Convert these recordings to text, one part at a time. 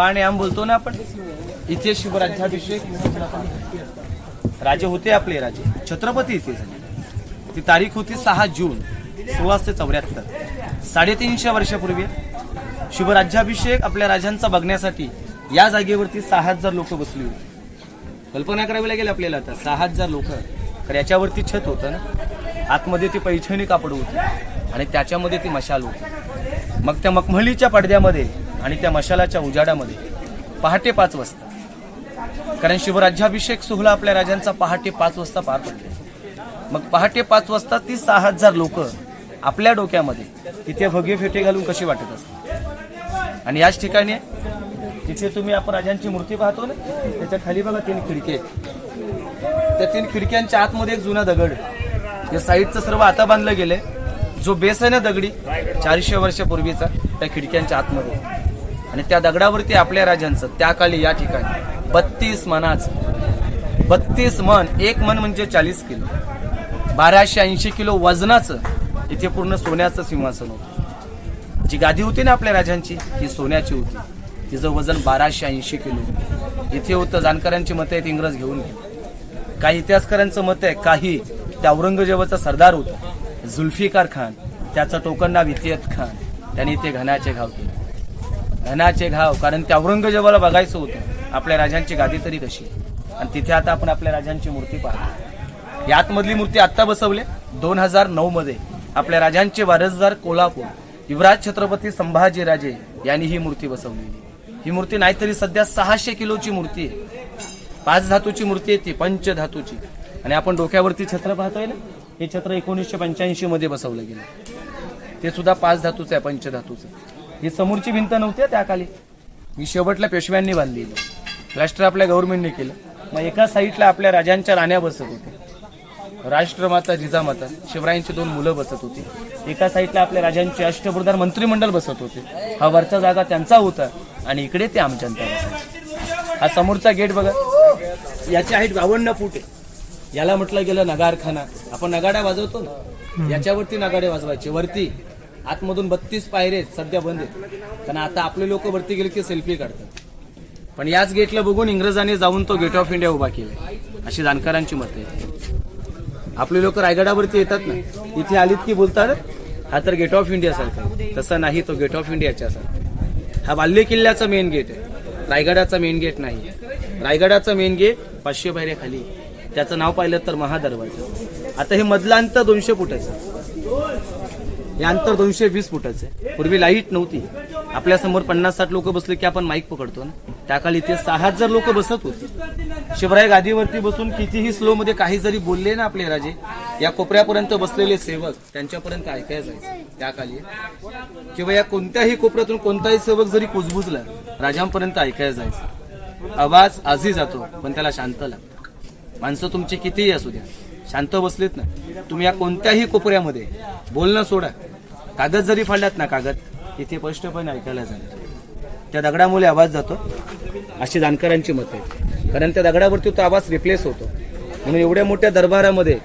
विवाह आम बोलतो ना आपण. इथे शिवराज्याभिषेक राजे होते आपले राजे. छत्रपती इथे झाले. ती तारीख होती सहा जून सोळाशे चौऱ्याहत्तर. साडेतीनशे वर्षापूर्वी शिवराज्याभिषेक आपल्या राजांचा बघण्यासाठी या जागेवरती सहा हजार लोक बसली होती. कल्पना करावी लागेल आपल्याला आता. सहा हजार लोक. तर याच्यावरती छत होतं ना. आतमध्ये ती पैठणी कापड होती. आणि त्याच्यामध्ये ती मशाल होती. मग त्या मखमलीच्या पडद्यामध्ये आणि त्या मशालाच्या उजाडामध्ये पहाटे पाच वाजता. कारण शिवराज्याभिषेक सोहळा आपल्या राजांचा पहाटे पाच वाजता पार पडले मग पहाटे पाच वाजता ती सहा हजार लोक आपल्या डोक्यामध्ये तिथे भगे फेटे घालून कशी वाटत असतात? आणि याच ठिकाणी तिथे तुम्ही आपण राजांची मूर्ती पाहतो ना त्याच्याखाली बघा तीन खिडके. आहेत त्या तीन खिडक्यांच्या आतमध्ये एक जुना दगड. या साईडचं सर्व आता बांधलं गेलंय. जो बेस आहे ना दगडी चारशे वर्षापूर्वीचा त्या खिडक्यांच्या आतमध्ये. आणि त्या दगडावरती आपल्या राजांचं त्या काळी या ठिकाणी. बत्तीस मनाचं. बत्तीस मन एक मन म्हणजे चाळीस किलो. बाराशे ऐंशी किलो वजनाचं इथे पूर्ण सोन्याचं सिंहासन होतं. जी गादी होती ना आपल्या राजांची ती सोन्याची होती. तिचं वजन बाराशे ऐंशी किलो. इथे होतं जाणकारांची मतं आहेत इंग्रज घेऊन गेले काही इतिहासकारांचं मत आहे काही त्या औरंगजेबाचा सरदार होता. जुल्फिकार खान त्याचं टोकन नाव इतियत खान. त्याने इथे घनाचे घाव केले. घनाचे घाव कारण त्या औरंगजेबाला बघायचं होतं. आपल्या राजांची गादी तरी कशी? आणि तिथे आता आपण आपल्या राजांची मूर्ती पाहतो. यातमधली मूर्ती आत्ता बसवली. दोन हजार नऊ मध्ये आपल्या राजांचे वारसदार कोल्हापूर युवराज छत्रपती संभाजीराजे यांनी ही मूर्ती बसवलेली. ही मूर्ती नाहीतरी सध्या सहाशे किलोची मूर्ती आहे. पाच धातूची मूर्ती आहे ती पंच धातूची आणि आपण डोक्यावरती छत्र पाहतोय ना? हे छत्र एकोणीसशे पंच्याऐंशी मध्ये बसवलं गेलं. ते सुद्धा पाच धातूचं आहे पंचधातूचं. ही समोरची भिंत नव्हती हं त्या खाली ही शेवटला पेशव्यांनी बांधलेली. प्लास्टर आपल्या गव्हर्नमेंटने केलं. मग एका साईडला आपल्या राजांच्या राण्या बसत होत्या. राष्ट्रमाता जिजामाता शिवरायांची दोन मुलं बसत होती. एका साईडला आपल्या राजांचे अष्टप्रधान मंत्रिमंडळ बसत होते. हा वरचा जागा त्यांचा होता आणि इकडे ते आमच्या हा समोरचा गेट बघा. याची हाईट बावन्न फूट. आहे याला म्हटलं गेलं नगारखाना. आपण नगाड्या वाजवतो ना? याच्यावरती नगाडे वाजवायचे. वरती आतमधून बत्तीस पायरे आहेत सध्या बंद आहेत. कारण आता आपले लोक वरती गेले की सेल्फी काढतात. पण याच गेटला बघून इंग्रजांनी जाऊन तो गेट ऑफ इंडिया उभा केलाय. अशी जाणकारांची मत आहे आपले लोक रायगडावरती येतात ना इथे आलीत की बोलतात हा तर गेट ऑफ इंडिया सारखा तसा तसं नाही तो गेट ऑफ इंडियाच्या सारखा हा बाल्य किल्ल्याचा मेन गेट आहे. रायगडाचा मेन गेट नाही रायगडाचा मेन गेट पाचशे पायऱ्या खाली त्याचं नाव पाहिलं तर महादरवाजा. आता हे मधलं अंतर दोनशे फुटाचं हे अंतर दोनशे वीस फुटाचं आहे. पूर्वी लाइट नव्हती. आपल्यासमोर पन्नास साठ लोक बसले की आपण माईक पकडतो. ना त्या काळी सहा हजार लोक बसत होते. शिवराय गादीवरती बसून कितीही स्लो मध्ये काही जरी बोलले ना आपले राजे या कोपऱ्यापर्यंत बसलेले सेवक त्यांच्यापर्यंत ऐकायला जायचं. त्या काळी किंवा या कोणत्याही कोपऱ्यातून कोणताही सेवक जरी कुजबुजला राजांपर्यंत ऐकायला जायचं. आवाज आजही जातो पण त्याला शांत लागतं. माणसं तुमची कितीही असू द्या शांत बसलेत ना. तुम्ही या कोणत्याही कोपऱ्यामध्ये बोलणं सोडा. कागद जरी फाडलात ना कागद इथे स्पष्टपणे ऐकायला जाणार त्या दगडामुळे आवाज जातो. अशी जाणकारांची मत आहे कारण त्या दगडावरती तो आवाज रिप्लेस होतो. म्हणून एवढ्या मोठ्या दरबारामध्ये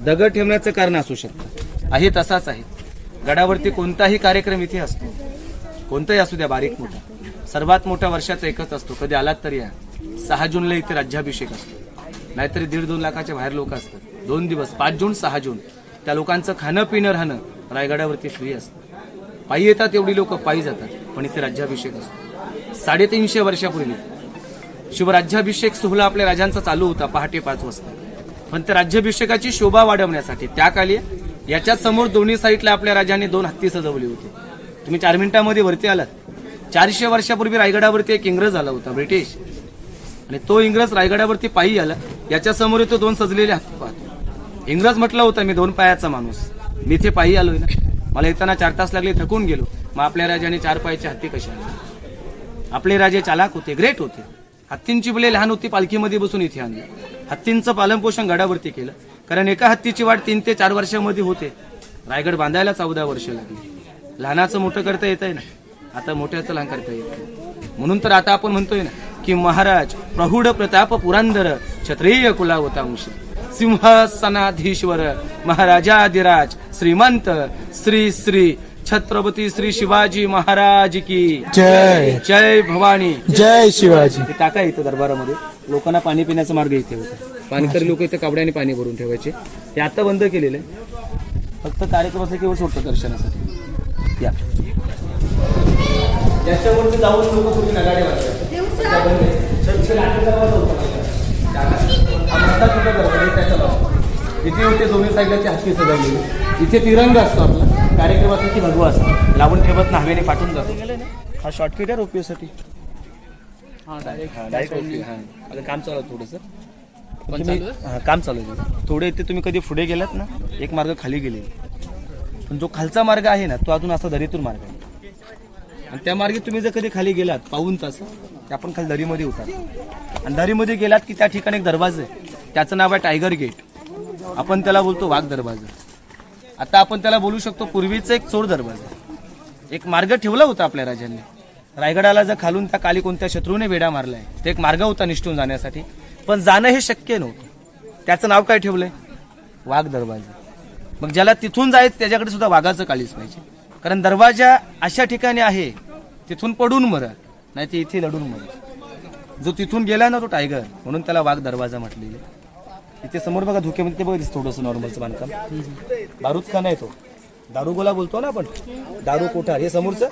दगड ठेवण्याचं कारण असू शकतं. आहे तसाच आहे. गडावरती कोणताही कार्यक्रम इथे असतो. कोणताही असू द्या बारीक मोठा. सर्वात मोठा वर्षाचा एकच असतो. कधी आलात तरी या. सहा जूनला इथे राज्याभिषेक असतो. नाहीतरी दीड दोन लाखाच्या बाहेर लोक असतात. दोन दिवस पाच जून सहा जून. त्या लोकांचं खाणं पिणं राहणं रायगडावरती फ्री असतं पायी येतात एवढी लोक पायी जातात पण इथे राज्याभिषेक असतो. साडेतीनशे वर्षापूर्वी शिवराज्याभिषेक सोहळा आपल्या राजांचा चालू होता पहाटे पाच वाजता. पण त्या राज्याभिषेकाची शोभा वाढवण्यासाठी त्या काली याच्या समोर दोन्ही साईडला आपल्या राजांनी दोन हत्ती सजवली होती. तुम्ही चार मिनिटांमध्ये वरती आलात. चारशे वर्षापूर्वी रायगडावरती एक इंग्रज आला होता ब्रिटिश. आणि तो इंग्रज रायगडावरती पायी आला याच्या समोर तो दोन सजलेले हत्ती पाहतो. इंग्रज म्हटलं होता मी दोन पायाचा माणूस. मी इथे पायी आलोय ना. मला येताना चार तास लागले थकून गेलो. मग आपल्या राजाने चार पायाचे हत्ती कशा आणले? आपले राजे चालाक होते ग्रेट होते. हत्तींची मुले लहान होती पालखीमध्ये बसून इथे आणली. हत्तींचं पालनपोषण गडावरती केलं. कारण एका हत्तीची वाढ तीन ते चार वर्षामध्ये होते. रायगड बांधायला चौदा वर्ष लागली. लहानाचं मोठं करता येत आहे ना. आता मोठ्याचं लहान करता येत म्हणून तर आता आपण म्हणतोय ना की महाराज प्रौढ प्रताप पुरांदर क्षत्रिय कुला कुलावतांश. सिंहासनाधीश्वर महाराजाधिराज श्रीमंत श्री श्री छत्रपती श्री शिवाजी महाराज की जय. जय भवानी. जय शिवाजी. ते टाका इथं दरबारामध्ये. लोकांना पाणी पिण्याचा मार्ग इथे होता. पाणीकरी लोक इथे कपड्याने पाणी भरून ठेवायचे. ते आता बंद केलेलं आहे. फक्त कार्यक्रमासाठी केवळ सोडतं दर्शनासाठी. या. याच्यावरती जाऊन लोक पूर्वी नगाडे वाजवायचे. आता बंद आहे. छतचे लाकडं दरवाजा होता पहिला. टाका. हा मोठा छोटा दरवाजा आहे, त्याच्या बाजूला. इथे होते दोन्ही साईडला ते हत्ती सजवलेले. इथे तिरंगा असतो आपला. कार्यक्रमासाठी भगवा असतो. लावून ठेवत ना हवेने पाठवून जातो. हा शॉर्टकट आहे रोपवेसाठी हा, direct. ओके, हा. आता काम चालू आहे थोडंसं. हा, काम चालू आहे. थोडे इथे तुम्ही कधी पुढे गेलात ना एक मार्ग खाली गेले पण जो खालचा मार्ग आहे ना तो अजून असा दरीतून मार्ग आहे. आणि त्या मार्गे तुम्ही जर कधी खाली गेलात पाऊन तास आपण खाली दरीमध्ये उतार. आणि दरीमध्ये गेलात की त्या ठिकाणी एक दरवाजा आहे. त्याचं नाव आहे टायगर गेट. आपण त्याला बोलतो वाघ दरवाजा. आता आपण त्याला बोलू शकतो पूर्वीचा एक चोर दरवाजा. एक मार्ग ठेवला होता आपल्या राजांनी. रायगडाला जर खालून त्या काली कोणत्या शत्रूने वेढा मारलाय ते एक मार्ग होता निष्ठून जाण्यासाठी. पण जाणं हे शक्य नव्हतं. त्याचं नाव काय ठेवलंय? वाघ दरवाजा. मग ज्याला तिथून जायचं त्याच्याकडे सुद्धा वाघाचं काळीच पाहिजे. कारण दरवाजा अशा ठिकाणी आहे तिथून पडून मरा नाही ते इथे लढून मर. जो तिथून गेला ना तो टायगर म्हणून त्याला वाघ दरवाजा म्हटलेले इथे समोर बघा धुक्यामध्ये ते बघा दिसतं थोडंसं नॉर्मलचं बांधकाम. बारूद खाना तो. दारुगोला बोलतो ना आपण? दारू कोठार हे समोरचं.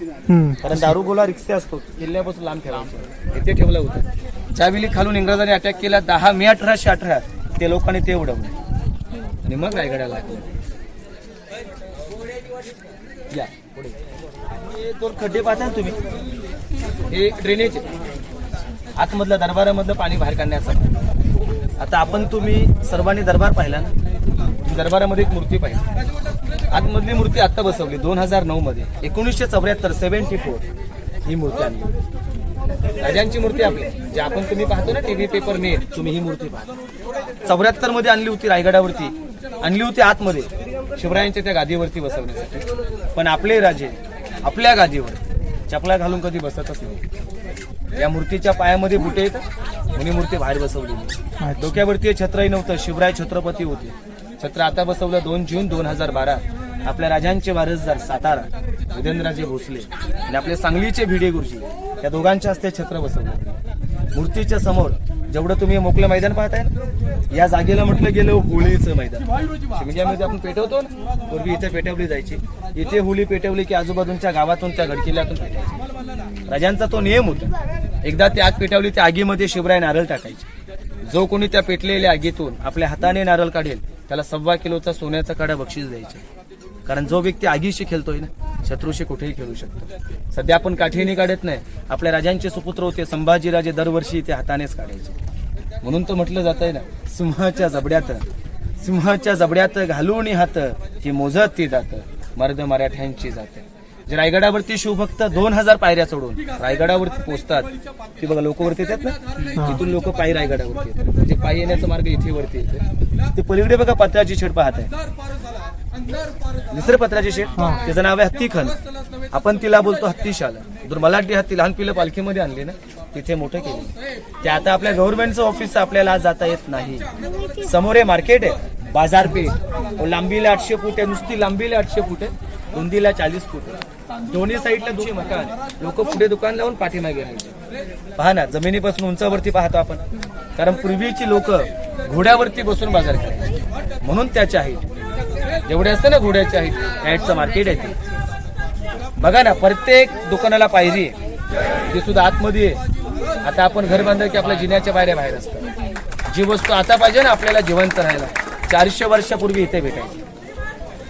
कारण दारुगोला रिक्षा असतो. किल्ल्यापासून लांब ठेवायचा. इथे ठेवलं होतं. ज्यावेळी खालून इंग्रजांनी अटॅक केला दहा मे अठराशे अठरा ते लोकांनी ते उडवलं. आणि मग रायगडाला लागलं. या पुढे. हे दोन खड्डे पाहता ना तुम्ही. हे ड्रेनेज. आतमधलं दरबारामधलं पाणी बाहेर काढण्याचं. आता आपण तुम्ही सर्वांनी दरबार पाहिला ना? दरबारामध्ये एक मूर्ती पाहिली. आतमधली मूर्ती आत्ता बसवली दोन हजार नऊ मध्ये. एकोणीसशे चौऱ्याहत्तर सेव्हन्टी फोर ही मूर्ती आणली. राजांची मूर्ती आपली. जे आपण तुम्ही पाहतो ना टीव्ही पेपर नेट तुम्ही ही मूर्ती पाहता. चौऱ्याहत्तरमध्ये आणली होती रायगडावरती. आणली होती आतमध्ये. शिवरायांच्या त्या गादीवरती बसवण्यासाठी. पण आपले राजे आपल्या गादीवर चपला घालून कधी बसतच नाही या मूर्तीच्या पायामध्ये बुटे आहेत म्हणून मूर्ती बाहेर बसवलेली डोक्यावरती छत्रही नव्हतं. शिवराय छत्रपती होते. छत्र आता बसवलं दोन जून दोन हजार बारा. आपल्या राजांचे वारसदार सातारा उदयनराजे भोसले आणि आपले सांगलीचे भिडे गुरुजी. या दोघांच्या हस्ते छत्र बसवलं. मूर्तीच्या समोर जेवढं तुम्ही मोकळं मैदान पाहताय या जागेला म्हटलं गेलं होळीचं मैदान. शिमग्यामध्ये आपण पेटवतो ना पूर्वी इथे पेटवली जायची. इथे होळी पेटवली की आजूबाजूच्या गावातून त्या गडकिल्ल्यातून पेटायची. राजांचा तो नियम होता. एकदा ती आग पेटवली त्या आगीमध्ये शिवराय नारळ टाकायचे. जो कोणी त्या पेटलेल्या आगीतून आपल्या हाताने नारळ काढेल त्याला सव्वा किलोचा सोन्याचा कडा बक्षीस द्यायचे. कारण जो व्यक्ती आगीशी खेळतोय ना शत्रूशी कुठेही खेळू शकतो. सध्या आपण काठीने काढत नाही. आपल्या राजांचे सुपुत्र होते संभाजीराजे दरवर्षी ते हातानेच काढायचे. म्हणून तर म्हटलं जात आहे ना सिंहाच्या जबड्यात सिंहाच्या जबड्यात घालून हात ही मोजत ती जात. मर्द मराठ्यांची जात. जे रायगडावरती शिवभक्त दोन हजार पायऱ्या चढून रायगडावरती पोहोचतात ती बघा लोक वरती येतात ना तिथून लोक पायी रायगडावरती येतात. म्हणजे पायी येण्याचा मार्ग इथे वरती येतो ते पलीकडे बघा पत्राची शेड पाहत आहे. दुसरे पत्राची शेड त्याचं नाव आहे हत्ती खण आपण तिला बोलतो हत्तीशाला. जर मलाठी हत्ती लहान पिलं पालखीमध्ये आणली ना तिथे मोठं केलं. ते आता आपल्या गव्हर्नमेंटचं ऑफिस आपल्याला आज जाता येत नाही. समोर हे मार्केट आहे. बाजारपेठ. लांबीला आठशे फूट आहे नुसती लांबीला आठशे फूट आहे. बुंदीला चाळीस फूट. दोन्ही साईडला दुखी मकान लोक पुढे दुकान लावून पाठीमागे राहायचे पहा ना जमिनीपासून उंचावरती पाहतो आपण. कारण पूर्वीची लोक घोड्यावरती बसून बाजार करायचे म्हणून त्याच्या आहे जेवढे असते ना घोड्याचे आहेत हाईटचं मार्केट आहे ते. बघा ना प्रत्येक दुकानाला पायरी आहे. ती सुद्धा आतमध्ये आहे. आता आपण घर बांधलं की आपल्या जिन्याच्या बाहेर बाहेर असतं. जी वस्तू आता पाहिजे ना आपल्याला जिवंत राहायला. चारशे वर्षापूर्वी इथे भेटायची.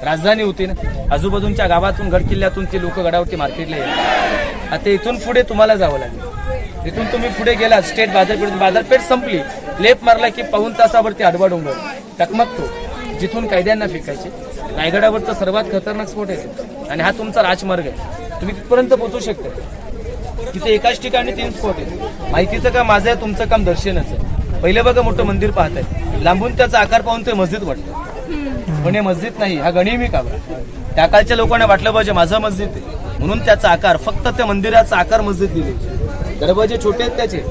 राजधानी होती ना. आजूबाजूच्या गावातून गडकिल्ल्यातून ती लोक गडावरती मार्केटला येतात आता इथून पुढे तुम्हाला जावं लागेल. इथून तुम्ही पुढे गेला स्टेट बाजारपेठ बाजारपेठ संपली. लेप मारला की पाऊन तासावरती आडवा डोंगर. टकमकतो. जिथून कायद्यांना फेकायचे. रायगडावरचा सर्वात खतरनाक स्फोट आहे आणि हा तुमचा राजमार्ग आहे. तुम्ही तिथपर्यंत पोहोचू शकता. तिथे एकाच ठिकाणी तीन स्फोट आहे माहितीचं काम माझं आहे तुमचं काम दर्शनाचं आहे. पहिलं बघा मोठं मंदिर पाहत आहे लांबून त्याचा आकार पाहून ते मस्जिद वाटतं. पण हे मस्जिद नाही हा गणिमी काबा त्या काळच्या लोकांना वाटलं पाहिजे माझा मस्जिद आहे. म्हणून त्याचा आकार फक्त त्या मंदिराचा आकार मस्जिद दिली. दरवाजे छोटे आहेत त्याचे.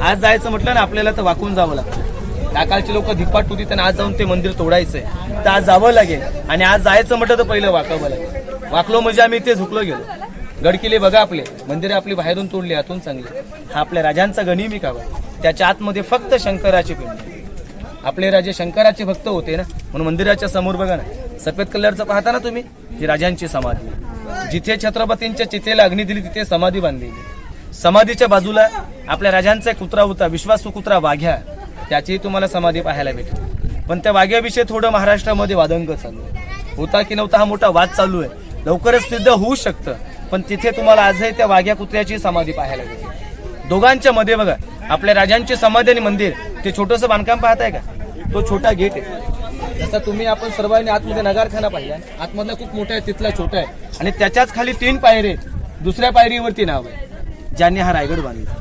आज जायचं म्हटलं ना आपल्याला तर वाकून जावं लागतं. त्या काळचे लोक धिप्पाट होती त्यांना आज जाऊन ते मंदिर तोडायचंय. तर आज जावं लागेल. आणि आज जायचं म्हटलं तर पहिलं वाकावं लागेल. वाकलो म्हणजे आम्ही इथे झुकलो गेलो. गडकिले बघा आपले. मंदिरे आपली बाहेरून तोडली आतून चांगली. हा आपल्या राजांचा गनिमी कावा त्याच्या आतमध्ये फक्त शंकराची पिंड. आपले राजे शंकराचे भक्त होते ना म्हणून मंदिराच्या समोर बघा ना सफेद कलरचं पाहता ना तुम्ही? ही राजांची समाधी. जिथे छत्रपतींच्या चितेला अग्नी दिली तिथे समाधी बांधलेली. समाधीच्या बाजूला आपल्या राजांचा एक कुत्रा होता विश्वासू कुत्रा वाघ्या. त्याचीही तुम्हाला समाधी पाहायला भेटेल. पण त्या वाघ्याविषयी थोडं महाराष्ट्रामध्ये वादंग चालू आहे. होता की नव्हता हा मोठा वाद चालू आहे. लवकरच सिद्ध होऊ शकतं. पण तिथे तुम्हाला आजही त्या वाघ्या कुत्र्याची समाधी पाहायला भेटेल. दोघांच्या मध्ये बघा आपल्या राजांची समाधी आणि मंदिर ते छोटंसं बांधकाम पाहताय का? तो छोटा गेट आहे. जसा तुम्ही आपण सर्वांनी आतमध्ये नगारखाना पाहिला आतमधला खूप मोठा आहे तिथला छोटा आहे. आणि त्याच्याच खाली तीन पायरे आहेत. दुसऱ्या पायरीवरती नाव आहे ज्यांनी हा रायगड बांधला.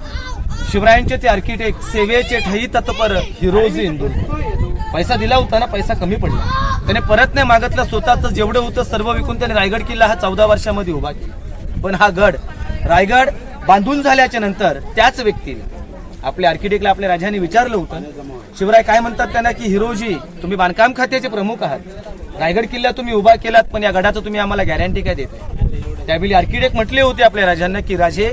शिवरायांचे ते आर्किटेक्ट सेवेचे ठई तत्पर हिरोज इंदूर पैसा दिला होता ना पैसा कमी पडला. त्याने परत नाही मागितलं स्वतःच जेवढं होतं सर्व विकून त्याने रायगड किल्ला हा चौदा वर्षामध्ये उभा केला. पण हा गड रायगड बांधून झाल्याच्यानंतर त्याच व्यक्तीने आपल्या आर्किटेक्टला आपल्या राजाने विचारलं होतं. शिवराय काय म्हणतात त्यांना की हिरोजी तुम्ही बांधकाम खात्याचे प्रमुख आहात. रायगड किल्ला तुम्ही उभा केलात पण या गडाचं तुम्ही आम्हाला गॅरंटी काय देते त्यावेळी आर्किटेक्ट म्हटले होते आपल्या राजांना की राजे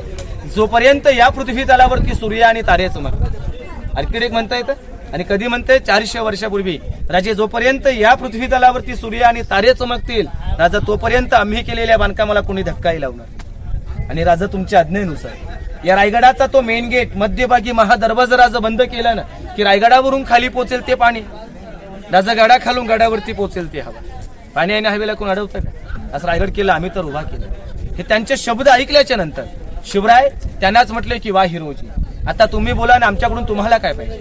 जोपर्यंत या पृथ्वी तलावरती सूर्य आणि तारे चमकतात. आर्किटेक्ट म्हणता येतं आणि कधी म्हणते चारशे वर्षापूर्वी. राजे जोपर्यंत या पृथ्वी तलावरती सूर्य आणि तारे चमकतील राजा तोपर्यंत आम्ही केलेल्या बांधकामाला कोणी धक्काही लावणार आणि राजा तुमच्या आज्ञेनुसार. या रायगडाचा तो मेन गेट मध्यभागी महादरवाजा राजा बंद केला ना की रायगडावरून खाली पोचेल ते पाणी. राजा गडा खालून गडावरती पोचेल ते हवा. पाणी आणि हवेला कोण अडवतं का? असं रायगड केलं आम्ही तर उभा केला. हे त्यांचे शब्द ऐकल्याच्या नंतर शिवराय त्यांनाच म्हटले की वा हिरोजी. आता तुम्ही बोला ना आमच्याकडून तुम्हाला काय पाहिजे?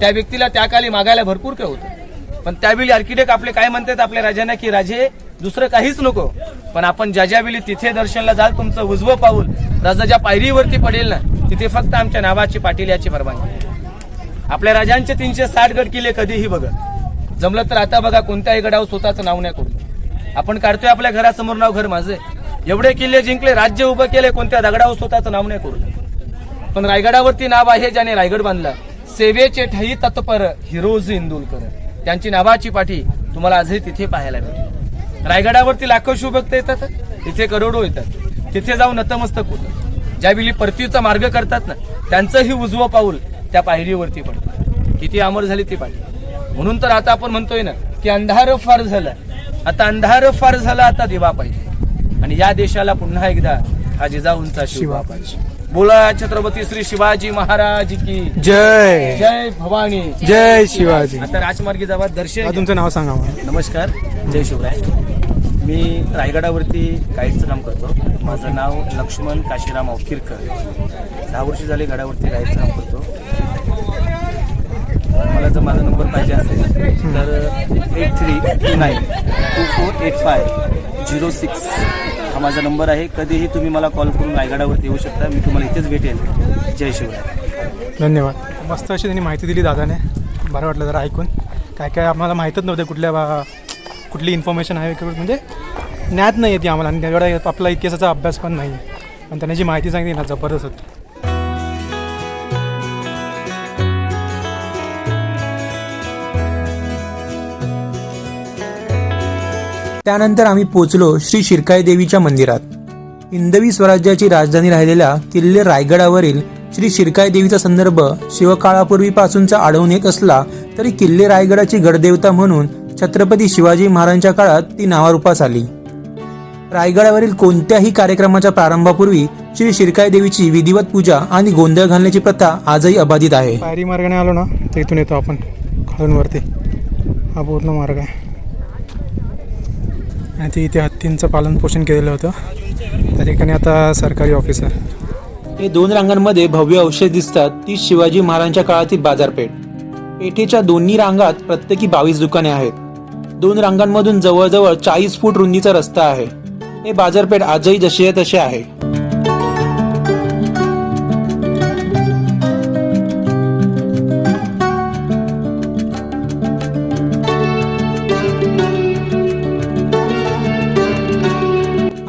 त्या व्यक्तीला त्या काली मागायला भरपूर काय होतं. पण त्यावेळी आर्किटेक्ट आपले काय म्हणतात आपल्या राजांना की राजे दुसरं काहीच नको. पण आपण ज्या ज्यावेळी तिथे दर्शनला जाल तुमचं उजवं पाऊल राजा ज्या पायरीवरती पडेल ना तिथे फक्त आमच्या नावाची पाटील याची परवानगी. आपल्या राजांचे तीनशे साठ गड किल्ले कधीही बघा. जमलं तर आता बघा कोणत्याही गडावर स्वतःचं नाव नाही करू आपण काढतोय आपल्या घरासमोर नाव घर माझे. एवढे किल्ले जिंकले राज्य उभं केले कोणत्या दगडावर स्वतःचं नाव नाही करू पण रायगडावरती नाव आहे ज्याने रायगड बांधला. सेवेचे ठाई तत्पर हिरोज इंदुलकर. त्यांची नावाची पाठी तुम्हाला आजही तिथे पाहायला मिळते. रायगडावरती लाखो शिवभक्त येतात तिथे करोडो येतात. तिथे जाऊन नतमस्तक होतं. ज्यावेळी परतीचा मार्ग करतात ना त्यांचंही उजवं पाऊल त्या पायरीवरती पडतं. किती अमर झाली ती पायरी. म्हणून तर आता आपण म्हणतोय ना की अंधार फार झाला. आता अंधार फार झाला आता दिवा पाहिजे. आणि या देशाला पुन्हा एकदा हा जिजाऊंचा शिवा पाहिजे. बोला छत्रपती श्री शिवाजी महाराज की. जय. जय भवानी. जय शिवाजी. आता राजमार्गी जावा दर्शन. तुमचं नाव सांगा नमस्कार. जय शिवराय. मी रायगडावरती गाईडचं काम करतो. माझं नाव लक्ष्मण काशीराम अवकिरकर दहा वर्ष झाले गडावरती गाईडचं काम करतो. मला जर माझा नंबर पाहिजे असेल तर eight three two nine two four eight five zero six हा माझा नंबर आहे. कधीही तुम्ही मला कॉल करून रायगडावरती येऊ शकता. मी तुम्हाला इथेच भेटेल जय शिवराय. धन्यवाद. मस्त अशी त्यांनी माहिती दिली दादाने. बरं वाटलं जरा ऐकून. काय काय आम्हाला माहीतच नव्हतं कुठल्या बा कुठली इन्फॉर्मेशन आहे किंवा म्हणजे ज्ञात नाही येते आम्हाला. आणि एवढा आपला इतिहासाचा अभ्यास पण नाही. आणि त्यांनी जी माहिती सांगितली ना जबरदस्त. होती त्यानंतर आम्ही पोचलो श्री शिरकाई देवीच्या मंदिरात. हिंदवी स्वराज्याची राजधानी राहिलेल्या किल्ले रायगडावरील श्री शिरकाई देवीचा संदर्भ शिवकाळापूर्वीपासूनचा आढळून येत असला तरी किल्ले रायगडाची गडदेवता म्हणून छत्रपती शिवाजी महाराजांच्या काळात ती नावारूपास आली. रायगडावरील कोणत्याही कार्यक्रमाच्या प्रारंभापूर्वी श्री शिरकाई देवीची विधिवत पूजा आणि गोंधळ घालण्याची प्रथा आजही अबाधित आहे. पायरी मार्गाने आलो ना तर इथून येतो आपण खालून वरती. हा पूर्ण मार्ग आहे. आणि ते इथे हत्तींचं पालन पोषण केलेलं होतं. त्या ठिकाणी आता सरकारी ऑफिस आहे हे दोन रांगांमध्ये भव्य अवशेष दिसतात ती शिवाजी महाराजांच्या काळातील बाजारपेठ. पेठेच्या दोन्ही रांगात प्रत्येकी बावीस दुकाने आहेत. दोन रांगांमधून जवळजवळ चाळीस फूट रुंदीचा रस्ता आहे. हे बाजारपेठ आजही जशी आहे तसे आहे.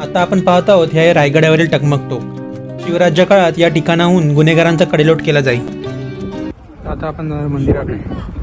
आता आपण पाहत आहोत हे रायगडावरील टकमक शिवराज्य काळात या ठिकाणाहून गुन्हेगारांचा कडेलोट केला जाईल. आता आपण मंदिराकडे.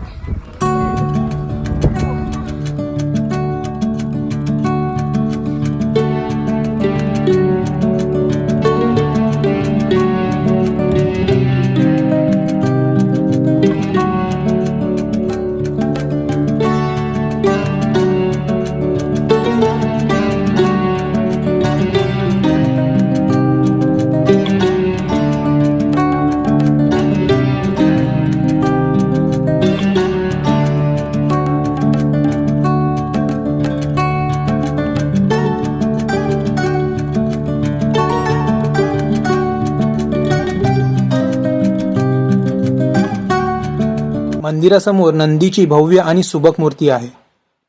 मंदिरासमोर नंदीची भव्य आणि सुबक मूर्ती आहे.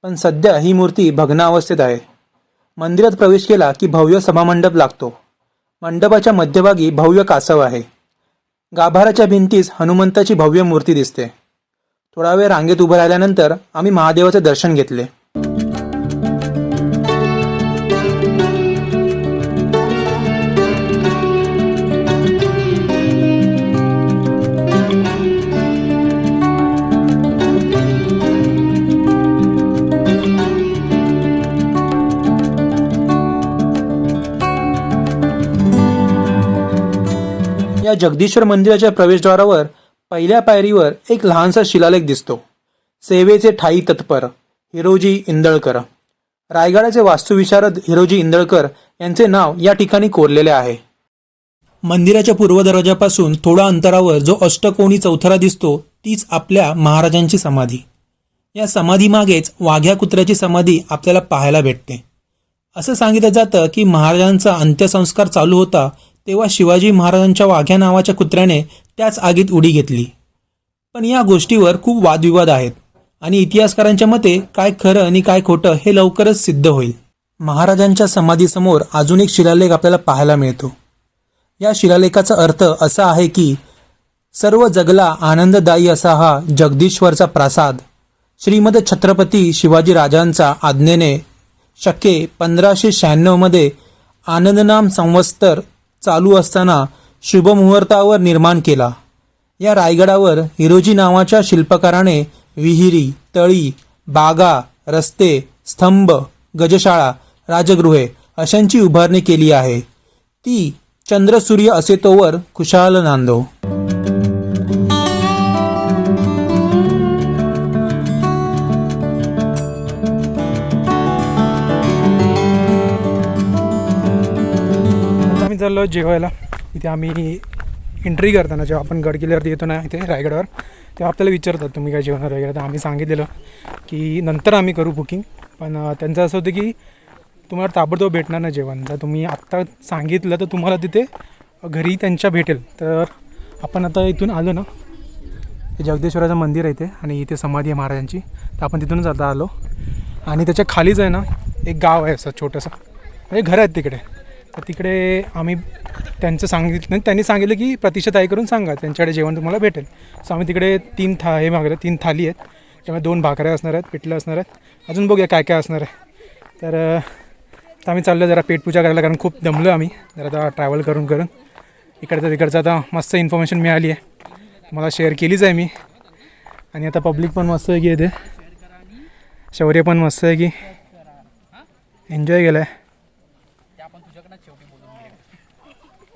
पण सध्या ही मूर्ती भग्नावस्थेत आहे. मंदिरात प्रवेश केला की भव्य सभामंडप लागतो. मंडपाच्या मध्यभागी भव्य कासव आहे. गाभाराच्या भिंतीस हनुमंताची भव्य मूर्ती दिसते. थोडा वेळ रांगेत उभं राहिल्यानंतर आम्ही महादेवाचे दर्शन घेतले. जगदीश्वर मंदिराच्या प्रवेशद्वारावर पहिल्या पायरीवर एक लहानसा शिलालेख दिसतो. सेवेचे ठाई तत्पर हिरोजी इंदळकर. रायगडाचे वास्तुविशारद हिरोजी इंदळकर यांचे नाव या ठिकाणी कोरलेले आहे. मंदिराच्या पूर्व दरवाजापासून थोडा अंतरावर जो अष्टकोनी चौथरा दिसतो तीच आपल्या महाराजांची समाधी. या समाधीमागेच वाघ्या कुत्र्याची समाधी आपल्याला पाहायला भेटते. असं सांगितलं जातं की महाराजांचा अंत्यसंस्कार चालू होता तेव्हा शिवाजी महाराजांच्या वाघ्या नावाच्या कुत्र्याने त्याच आगीत उडी घेतली. पण या गोष्टीवर खूप वादविवाद आहेत आणि इतिहासकारांच्या मते काय खरं आणि काय खोटं हे लवकरच सिद्ध होईल. महाराजांच्या समाधीसमोर अजून एक शिलालेख आपल्याला पाहायला मिळतो. या शिलालेखाचा अर्थ असा आहे की सर्व जगला आनंददायी असा हा जगदीश्वरचा प्रासाद श्रीमद छत्रपती शिवाजी राजांचा आज्ञेने शके पंधराशे शहाण्णवमध्ये आनंदनाम संवत्सर चालू असताना शुभमुहूर्तावर निर्माण केला. या रायगडावर हिरोजी नावाच्या शिल्पकाराने विहिरी तळी बागा रस्ते स्तंभ गजशाळा राजगृहे अशांची उभारणी केली आहे. ती चंद्रसूर्य असे तोवर खुशाल नांदो. चाललो जेवायला. इथे आम्ही एंट्री करताना जेव्हा आपण गड किल्ल्यावरती येतो ना इथे रायगडावर तेव्हा आपल्याला विचारतात तुम्ही काय जेवणार वगैरे? तर आम्ही सांगितलेलं की नंतर आम्ही करू बुकिंग पण त्यांचं असं होतं की तुम्हाला ताबडतोब भेटणार ना जेवण. जर तुम्ही आत्ता सांगितलं तर तुम्हाला तिथे घरी त्यांच्या भेटेल. तर आपण आता इथून आलो ना. हे जगदेश्वराचं मंदिर आहे इथे आणि इथे समाधी आहे महाराजांची. तर आपण तिथूनच आता आलो. आणि त्याच्या खालीच आहे ना एक गाव आहे असं छोटंसं. म्हणजे घरं आहेत तिकडे. तर तिकडे आम्ही त्यांचं सांगितलं त्यांनी सांगितलं की प्रतिशत ताई करून सांगा त्यांच्याकडे जेवण तुम्हाला भेटेल. सो आम्ही तिकडे तीन था हे मागलं तीन थाली आहेत त्यामुळे दोन भाकऱ्या असणार आहेत पिठलं असणार आहेत. अजून बघूया काय काय असणार आहे. तर आम्ही चाललो जरा पेटपूजा करायला कारण खूप दमलो आम्ही. जरा आता ट्रॅव्हल करून करून. इकडचं तिकडचं आता मस्त इन्फॉर्मेशन मिळाली आहे मला शेअर केलीच आहे मी. आणि आता पब्लिक पण मस्त आहे की येते शौर्य पण मस्त आहे की. एन्जॉय केलं आहे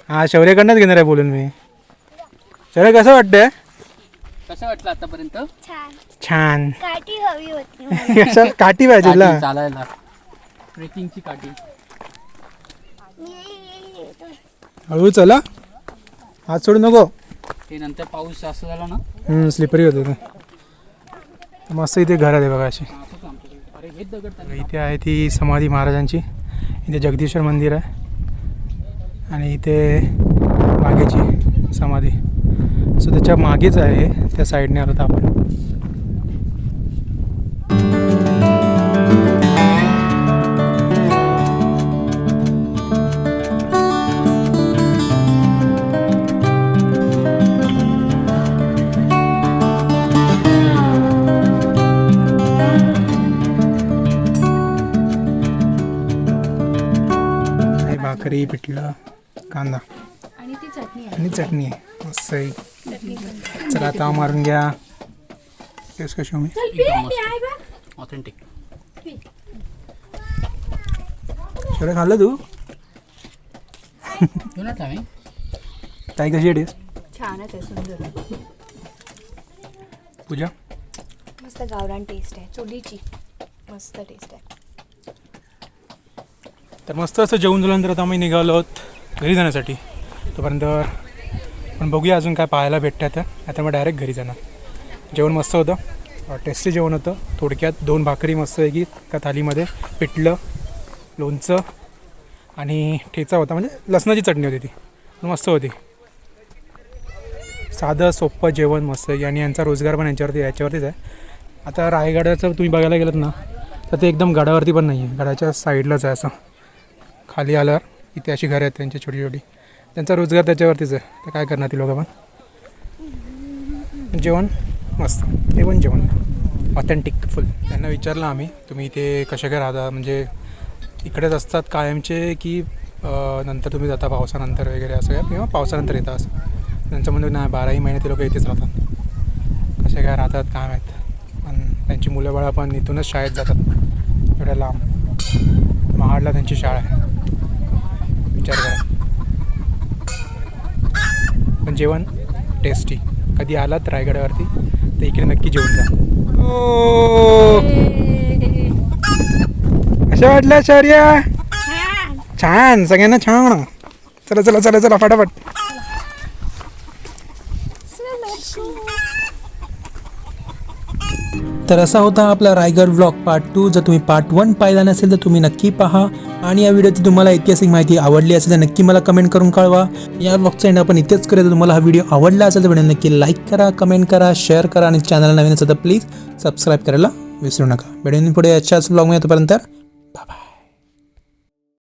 हां शौर्यकडनंच घेणार आहे बोलून मी. शौर्य कसं वाटतंय? कसं वाटलं आतापर्यंत? छान. छान. काठी हवी होती मला. कसं काठी पाहिजे तुला काठी चालायला. ट्रेकिंगची काठी. मी. हळू चला. हात सोडू नको. ते नंतर पाऊस जास्त झाला ना? स्लिपरी होतं ते. मस्त इथे घर आहे बघा अशी. असंच आमच्याकडे. अरे हेच दगड चालले. इथे आहे ती समाधी महाराजांची. इथे जगदीश्वर मंदिर आहे. आणि इथे बागेची समाधी. सो त्याच्या मागेच आहे त्या साईडने आलो तर आपण. चटणी आहे. मस्त आहे. चला आता मारून घ्या. टेस्ट कशी मी ऑथेंटिक शेवढं खाल्लं तू? काय कशी आहे टेस्ट? छानच आहे सुंदर. पूजा? मस्त गावरान टेस्ट आहे. चुलीची. मस्त टेस्ट आहे. तर मस्त असं जेवून झाल्यानंतर आता आम्ही निघालो आहोत घरी जाण्यासाठी. तोपर्यंत पण बघूया अजून काय पाहायला भेटतं तर आता मग डायरेक्ट घरी जाणार. जेवण मस्त होतं. टेस्टी जेवण होतं. थोडक्यात दोन भाकरी मस्त आहे की त्या थालीमध्ये पिठलं लोणचं आणि ठेचा होता. म्हणजे लसणाची चटणी होती ती. पण मस्त होती. साधं सोप्पं जेवण मस्त आहे आणि यांचा रोजगार पण यांच्यावरती याच्यावरतीच आहे. आता रायगडाचं तुम्ही बघायला गेलात ना तर ते एकदम गडावरती पण नाही आहे गडाच्या साईडलाच आहे असं. खाली आल्यावर इथे अशी घरं आहेत त्यांची छोटी छोटी त्यांचा रोजगार त्याच्यावरतीच आहे. तर काय करणार ती लोकं पण? जेवण मस्त. ते पण जेवण. ऑथेंटिक फुल त्यांना विचारलं आम्ही तुम्ही इथे कसे काय राहता? म्हणजे इकडेच असतात कायमचे की नंतर तुम्ही जाता पावसानंतर वगैरे असं काय? किंवा पावसानंतर येतं असं. त्यांचं म्हणतो नाही बाराही महिने ते लोक इथेच राहतात. कसे काय राहतात काय माहीत. पण त्यांची मुलं बाळं पण इथूनच शाळेत जातात. एवढ्या लांब. महाडला त्यांची शाळा आहे. विचार करा. पण जेवण टेस्टी कधी आलात रायगडावरती तर इकडे नक्की जेवण जा. ओ! कशा वाटल्या शौर्य? छान सगळ्यांना छान. चला चला चला चला फटाफट. तर असा होता आपला रायगड व्लॉग पार्ट टू जर तुम्ही पार्ट वन पाहिला नसेल तर तुम्ही नक्की पहा. आणि या व्हिडिओची तुम्हाला ऐतिहासिक माहिती आवडली असेल तर नक्की मला कमेंट करून कळवा. या ब्लॉगचा एंड आपण इथेच करूया. तर तुम्हाला हा व्हिडिओ आवडला असेल तर व्हिडिओ नक्की लाईक करा कमेंट करा शेअर करा आणि चॅनल नवीन असेल तर प्लीज सबस्क्राईब करायला विसरू नका. व्हिडिओ पुढे अशाच व्लॉगमध्ये तोपर्यंत बाय